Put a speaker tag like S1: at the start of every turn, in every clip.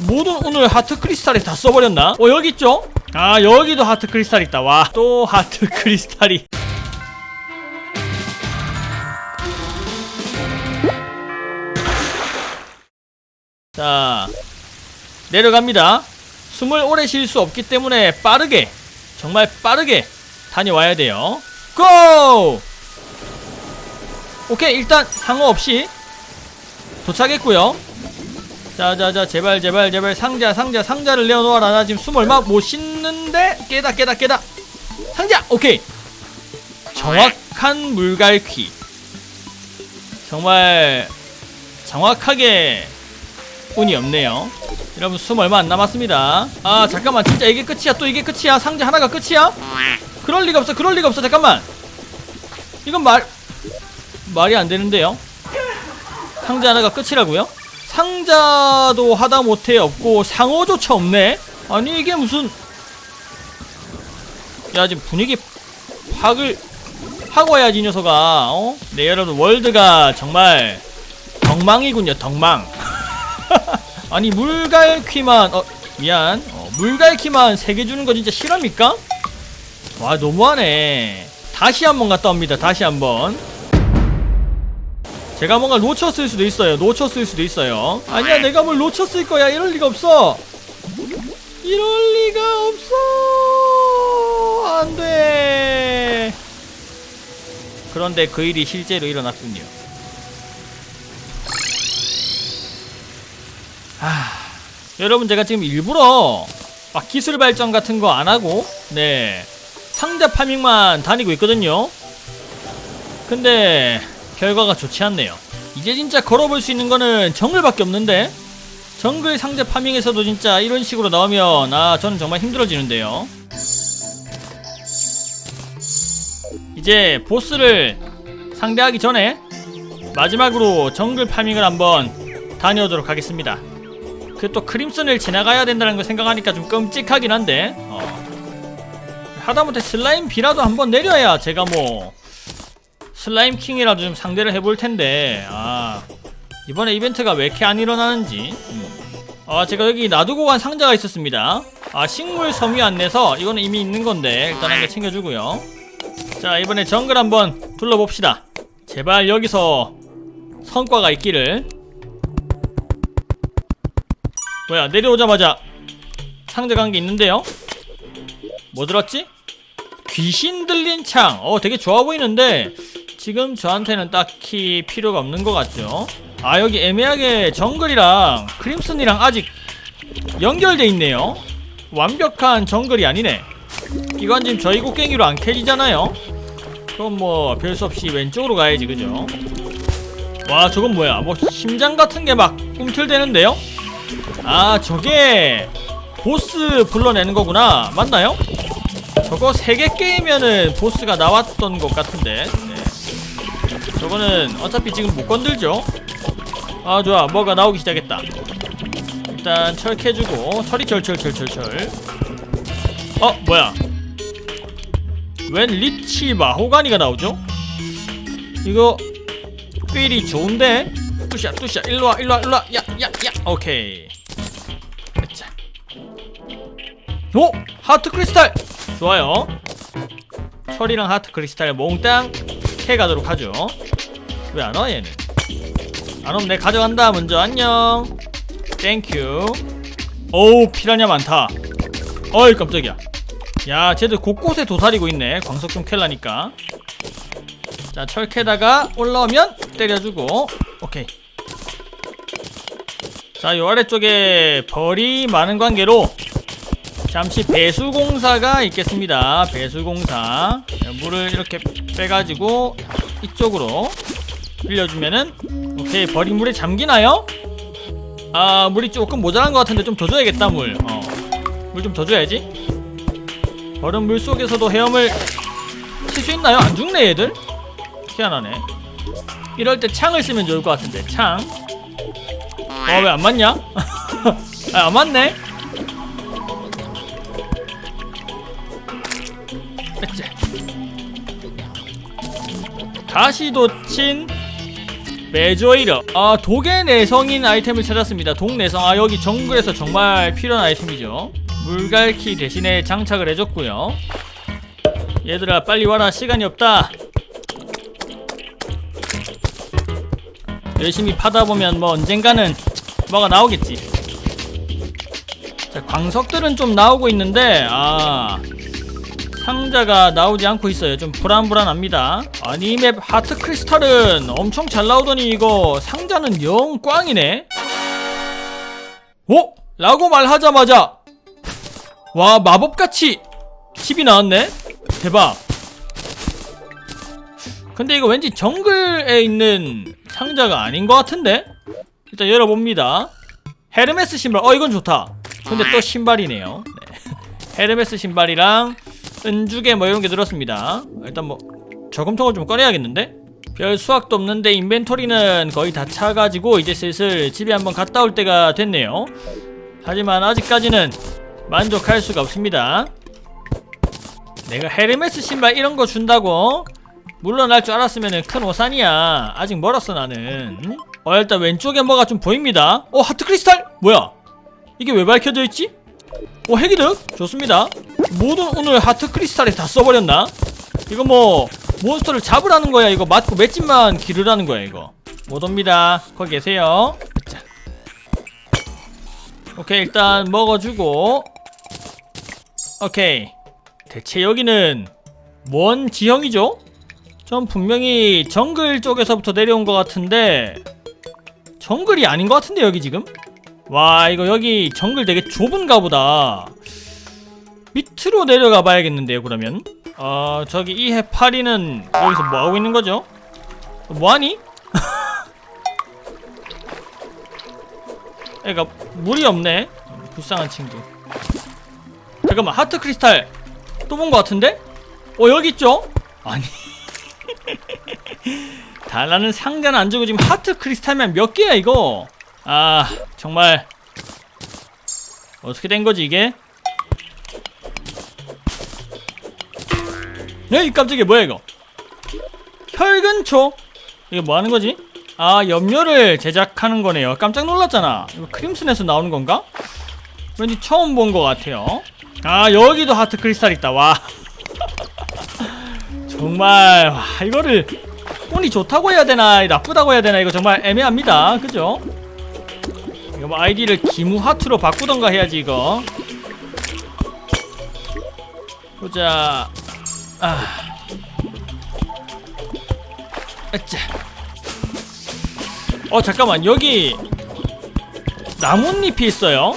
S1: 모든 오늘 하트 크리스탈에 다 써버렸나? 어 여기 있죠? 아 여기도 하트 크리스탈 있다 와 또 하트 크리스탈이 자 내려갑니다 숨을 오래 쉴 수 없기 때문에 빠르게 정말 빠르게 다녀와야 돼요 고! 오케이 일단 상어 없이 도착했고요 자자자 제발 제발 제발 상자 상자 상자를 내어놓아라. 나 지금 숨 얼마 못 씻는데? 깨다 깨다 깨다. 상자 오케이. 정확한 물갈퀴. 정말 정확하게 운이 없네요. 여러분 숨 얼마 안 남았습니다. 아 잠깐만. 진짜 이게 끝이야. 또 이게 끝이야. 상자 하나가 끝이야? 그럴 리가 없어. 그럴 리가 없어. 잠깐만. 이건 말 말이 안 되는데요? 상자 하나가 끝이라고요? 상자도 하다못해 없고 상어조차 없네? 아니 이게 무슨 야 지금 분위기 파악을 하고 와야지 이 녀석아 어? 네 여러분 월드가 정말 덕망이군요 덕망 아니 물갈퀴만 어 미안 어, 물갈퀴만 세개 주는 거 진짜 실합니까? 와 너무하네 다시 한번 갔다 옵니다 다시 한번 제가 뭔가 놓쳤을 수도 있어요. 놓쳤을 수도 있어요. 아니야, 내가 뭘 놓쳤을 거야. 이럴 리가 없어. 이럴 리가 없어. 안 돼. 그런데 그 일이 실제로 일어났군요. 아, 여러분 제가 지금 일부러 막 기술 발전 같은 거 안 하고, 네 상자 파밍만 다니고 있거든요. 근데 결과가 좋지 않네요. 이제 진짜 걸어볼 수 있는 거는 정글밖에 없는데 정글 상자 파밍에서도 진짜 이런 식으로 나오면 아 저는 정말 힘들어지는데요. 이제 보스를 상대하기 전에 마지막으로 정글 파밍을 한번 다녀오도록 하겠습니다. 그 또 크림슨을 지나가야 된다는 걸 생각하니까 좀 끔찍하긴 한데 어. 하다못해 슬라임 비라도 한번 내려야 제가 뭐 슬라임 킹이라도 좀 상대를 해볼 텐데 아 이번에 이벤트가 왜 이렇게 안 일어나는지 음. 아 제가 여기 놔두고 간 상자가 있었습니다 아 식물 섬유 안내서 이거는 이미 있는 건데 일단 한 개 챙겨주고요 자 이번에 정글 한번 둘러봅시다 제발 여기서 성과가 있기를 뭐야 내려오자마자 상자 간 게 있는데요 뭐 들었지? 귀신 들린 창. 어, 되게 좋아 보이는데 지금 저한테는 딱히 필요가 없는 것 같죠. 아, 여기 애매하게 정글이랑 크림슨이랑 아직 연결돼 있네요. 완벽한 정글이 아니네. 이건 지금 저희 곡괭이로 안 캐지잖아요. 그럼 뭐 별 수 없이 왼쪽으로 가야지, 그죠? 와, 저건 뭐야? 뭐 심장 같은 게 막 꿈틀대는데요? 아, 저게 보스 불러내는 거구나. 맞나요? 저거 3개 게임면은 보스가 나왔던 것 같은데 네. 저거는 어차피 지금 못 건들죠? 아 좋아. 뭐가 나오기 시작했다. 일단 철 캐주고 철이 철철철철철. 어 뭐야? 웬 리치 마호가니가 나오죠? 이거 필이 좋은데? 뚜샤 뚜샤. 일로와 일로와 일로와. 야야야. 오케이. 자. 오! 하트 크리스탈! 좋아요. 철이랑 하트 크리스탈 몽땅 캐가도록 하죠. 왜 안 와 얘는? 안 오면 내가 가져간다 먼저 안녕. 땡큐. 어우 피라냐 많다. 어이 깜짝이야. 야 쟤들 곳곳에 도사리고 있네. 광석 좀 캘라니까. 자 철 캐다가 올라오면 때려주고 오케이. 자요 아래쪽에 벌이 많은 관계로 잠시 배수공사가 있겠습니다. 배수공사. 물을 이렇게 빼가지고 이쪽으로 빌려주면은 오케이 버린 물에 잠기나요? 아 물이 조금 모자란 것 같은데 좀 더 줘야겠다 물. 어. 물좀 더 줘야지. 버른 물 속에서도 헤엄을 칠 수 있나요? 안 죽네 얘들. 희한하네. 이럴 때 창을 쓰면 좋을 것 같은데 창. 어 왜 안 맞냐? 아, 안 맞네. 가시도친 메조이러 아 독의 내성인 아이템을 찾았습니다. 독 내성. 아 여기 정글에서 정말 필요한 아이템이죠. 물갈퀴 대신에 장착을 해줬고요. 얘들아 빨리 와라. 시간이 없다. 열심히 파다 보면 뭐 언젠가는 뭐가 나오겠지. 자 광석들은 좀 나오고 있는데 아 상자가 나오지 않고 있어요. 좀 불안불안합니다. 아니 맵 하트 크리스탈은 엄청 잘 나오더니 이거 상자는 영 꽝이네. 오! 라고 말하자마자 와 마법같이 칩이 나왔네. 대박. 근데 이거 왠지 정글에 있는 상자가 아닌 것 같은데? 일단 열어봅니다. 헤르메스 신발. 어 이건 좋다. 근데 또 신발이네요. 네. 헤르메스 신발이랑 은주개 뭐 이런 게 들었습니다. 일단 뭐 저금통을 좀 꺼내야겠는데? 별 수확도 없는데 인벤토리는 거의 다 차가지고 이제 슬슬 집에 한번 갔다 올 때가 됐네요. 하지만 아직까지는 만족할 수가 없습니다. 내가 헤르메스 신발 이런 거 준다고 물러날 줄 알았으면 큰 오산이야. 아직 멀었어 나는. 어 일단 왼쪽에 뭐가 좀 보입니다. 어 하트 크리스탈 뭐야? 이게 왜 밝혀져 있지? 오 핵이득 좋습니다 모든 오늘 하트 크리스탈에 다 써버렸나? 이거 뭐 몬스터를 잡으라는 거야 이거 맞고 맷집만 기르라는 거야 이거 못 옵니다 거기 계세요 자. 오케이 일단 먹어주고 오케이 대체 여기는 뭔 지형이죠? 전 분명히 정글 쪽에서부터 내려온 것 같은데 정글이 아닌 것 같은데 여기 지금? 와 이거 여기 정글 되게 좁은가 보다 밑으로 내려가 봐야겠는데요 그러면 어 저기 이 해파리는 여기서 뭐하고 있는 거죠? 뭐하니? 애가 물이 없네 불쌍한 친구 잠깐만 하트 크리스탈 또 본 것 같은데? 어 여기 있죠? 아니 달라는 상자는 안 주고 지금 하트 크리스탈만 몇 개야 이거 아 정말 어떻게 된 거지 이게? 에이 깜짝이야. 뭐야 이거? 혈근초? 이게 뭐 하는 거지? 아 염료를 제작하는 거네요. 깜짝 놀랐잖아. 이거 크림슨에서 나오는 건가? 왠지 처음 본 것 같아요. 아 여기도 하트 크리스탈 있다. 와. 정말 와 이거를 운이 좋다고 해야 되나 나쁘다고 해야 되나 이거 정말 애매합니다. 그죠? 이거 뭐 아이디를 기무 하트로 바꾸던가 해야지 이거. 보자 아. 아짜 어 잠깐만. 여기 나뭇잎이 있어요.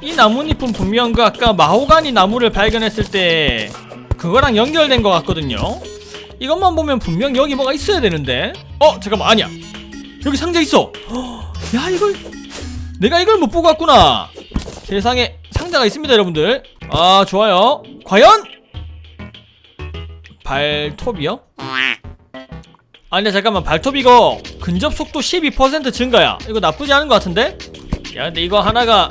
S1: 이 나뭇잎은 분명 그 아까 마호가니 나무를 발견했을 때 그거랑 연결된 것 같거든요. 이것만 보면 분명 여기 뭐가 있어야 되는데. 어 잠깐만. 아니야. 여기 상자 있어. 야 이걸. 내가 이걸 못 보고 왔구나. 세상에 상자가 있습니다 여러분들. 아 좋아요. 과연 발톱이요? 아 근데 잠깐만 발톱 이거 근접 속도 12% 증가야 이거 나쁘지 않은 것 같은데? 야 근데 이거 하나가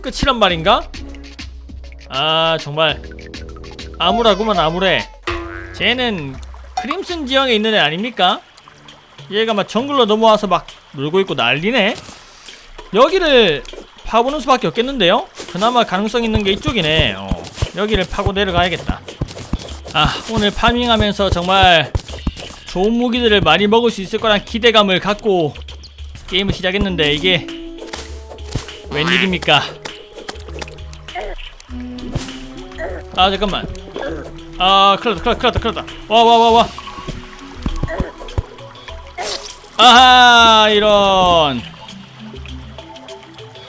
S1: 끝이란 말인가? 아 정말 암울하구만 암울해 쟤는 크림슨 지형에 있는 애 아닙니까? 얘가 막 정글로 넘어와서 막 놀고 있고 난리네 여기를 파보는 수밖에 없겠는데요? 그나마 가능성 있는 게 이쪽이네 어. 여기를 파고 내려가야겠다 아 오늘 파밍하면서 정말 좋은 무기들을 많이 먹을 수 있을 거란 기대감을 갖고 게임을 시작했는데 이게 웬일입니까? 아 잠깐만. 아 큰일났다 큰일났다 큰일났다. 와와 와와. 아하 이런.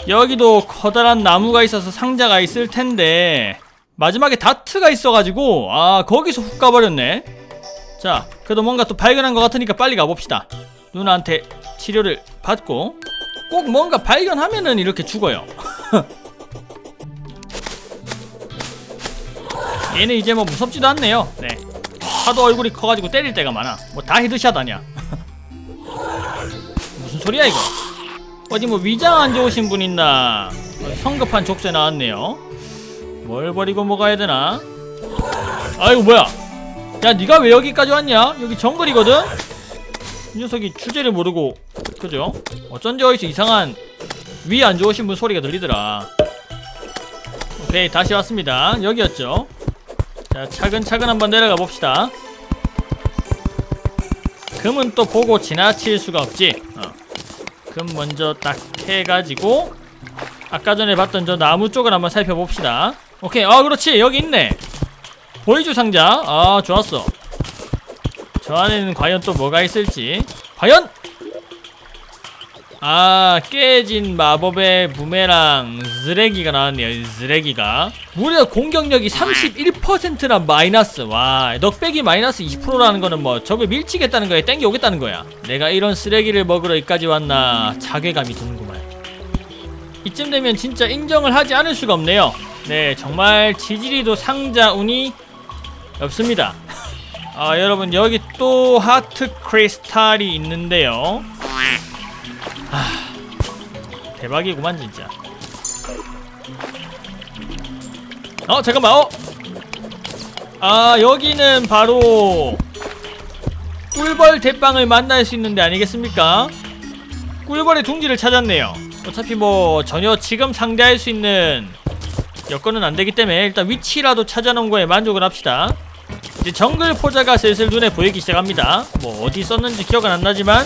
S1: 여기도 커다란 나무가 있어서 상자가 있을 텐데 마지막에 다트가 있어가지고 아 거기서 훅 가버렸네. 자 그래도 뭔가 또 발견한 것 같으니까 빨리 가봅시다. 누나한테 치료를 받고 꼭 뭔가 발견하면은 이렇게 죽어요. 얘는 이제 뭐 무섭지도 않네요. 네. 하도 얼굴이 커가지고 때릴 때가 많아. 뭐다 헤드샷 아니야. 무슨 소리야 이거? 어디 뭐 위장 안 좋으신 분 있나? 어, 성급한 족쇄 나왔네요 뭘 버리고 뭐 가야 되나? 아이고 뭐야? 야 니가 왜 여기까지 왔냐? 여기 정글이거든? 이 녀석이 주제를 모르고 그죠? 어쩐지 어디서 이상한 위 안 좋으신 분 소리가 들리더라. 오케이 다시 왔습니다. 여기였죠? 자 차근차근 한번 내려가 봅시다. 금은 또 보고 지나칠 수가 없지. 어. 금 먼저 딱 해가지고 아까 전에 봤던 저 나무 쪽을 한번 살펴봅시다 오케이 아 그렇지. 여기 있네. 보이주 상자? 아 좋았어. 저 안에는 과연 또 뭐가 있을지. 과연? 아 깨진 마법의 부메랑 쓰레기가 나왔네요 쓰레기가. 무려 공격력이 31%란 마이너스. 와 넉백이 마이너스 20%라는 거는 뭐 적을 밀치겠다는 거에 땡겨 오겠다는 거야. 내가 이런 쓰레기를 먹으러 여기까지 왔나 자괴감이 드는구만. 이쯤 되면 진짜 인정을 하지 않을 수가 없네요 네 정말 지지리도 상자 운이 없습니다 아 여러분 여기 또 하트 크리스탈이 있는데요 아 대박이구만 진짜 어 잠깐만 어? 아 여기는 바로 꿀벌 대빵을 만날 수 있는데 아니겠습니까? 꿀벌의 둥지를 찾았네요 어차피 뭐 전혀 지금 상대할 수 있는 여건은 안 되기 때문에 일단 위치라도 찾아놓은 거에 만족을 합시다 이제 정글 포자가 슬슬 눈에 보이기 시작합니다. 뭐 어디 썼는지 기억은 안 나지만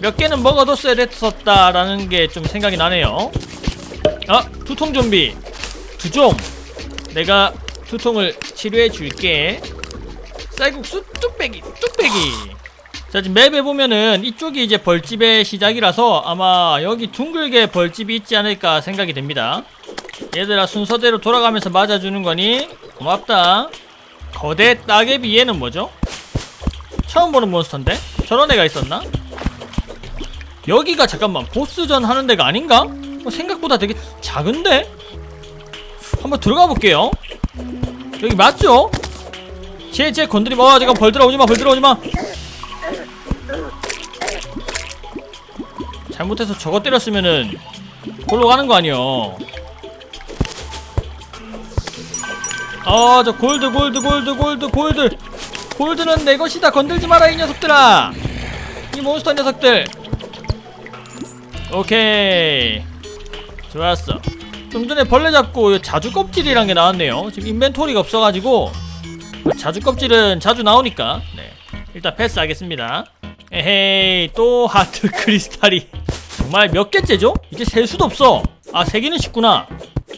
S1: 몇 개는 먹어뒀어야 됐었다라는 게 좀 생각이 나네요. 아 두통 좀비 두종 내가 두통을 치료해 줄게. 쌀국수 뚝배기 뚝배기. 자 지금 맵에 보면은 이쪽이 이제 벌집의 시작이라서 아마 여기 둥글게 벌집이 있지 않을까 생각이 됩니다. 얘들아 순서대로 돌아가면서 맞아주는 거니 고맙다. 거대 따개비 얘는 뭐죠? 처음 보는 몬스터인데? 저런 애가 있었나? 여기가 잠깐만 보스전 하는 데가 아닌가? 어, 생각보다 되게 작은데? 한번 들어가 볼게요 여기 맞죠? 쟤, 쟤 건드리면 어 잠깐 벌 들어오지마 벌 들어오지마 잘못해서 저거 때렸으면은 골로 가는 거 아니여 아, 저 골드, 골드, 골드, 골드, 골드. 골드는 내 것이다. 건들지 마라, 이 녀석들아. 이 몬스터 녀석들. 오케이. 좋았어. 좀 전에 벌레 잡고 자주 껍질이란 게 나왔네요. 지금 인벤토리가 없어가지고 자주 껍질은 자주 나오니까. 네. 일단 패스하겠습니다. 에헤이, 또 하트 크리스탈이. 정말 몇 개째죠? 이제 셀 수도 없어. 아, 세 개는 쉽구나.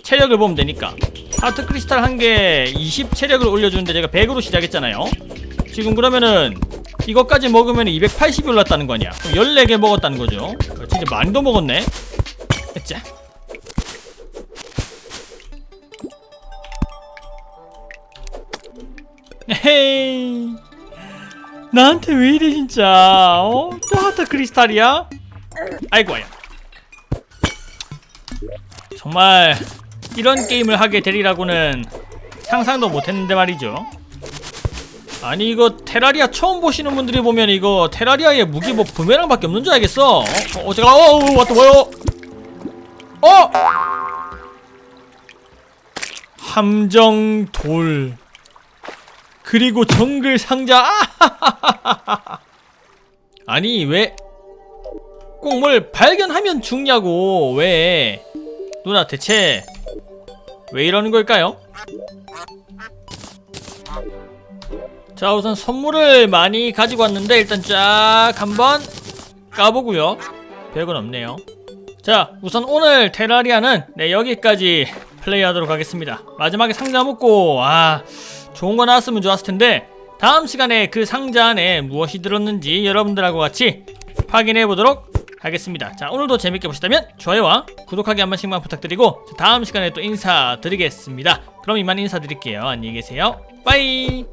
S1: 체력을 보면 되니까. 하트 크리스탈 한 개 20 체력을 올려주는데 제가 100으로 시작했잖아요. 지금 그러면은 이것까지 먹으면 280이 올랐다는 거 아니야? 그럼 14개 먹었다는 거죠. 어, 진짜 많이 더 먹었네. 자. 헤이. 나한테 왜 이래 진짜? 어? 또 하트 크리스탈이야? 아이고야. 정말 이런 게임을 하게 되리라고는 상상도 못했는데 말이죠. 아니 이거 테라리아 처음 보시는 분들이 보면 이거 테라리아의 무기 뭐 부메랑밖에 없는 줄 알겠어. 어, 어 제가 어, 어 왔다 뭐요? 어? 함정 돌 그리고 정글 상자 아! 아니 왜 꼭 뭘 발견하면 죽냐고 왜 누나 대체 왜 이러는 걸까요? 자 우선 선물을 많이 가지고 왔는데 일단 쫙 한번 까보고요. 별건 없네요. 자 우선 오늘 테라리아는 네 여기까지 플레이하도록 하겠습니다. 마지막에 상자 먹고 아 좋은 거 나왔으면 좋았을 텐데 다음 시간에 그 상자 안에 무엇이 들었는지 여러분들하고 같이 확인해 보도록 하겠습니다. 자, 오늘도 재밌게 보셨다면 좋아요와 구독하기 한 번씩만 부탁드리고 다음 시간에 또 인사드리겠습니다. 그럼 이만 인사드릴게요. 안녕히 계세요. 빠이!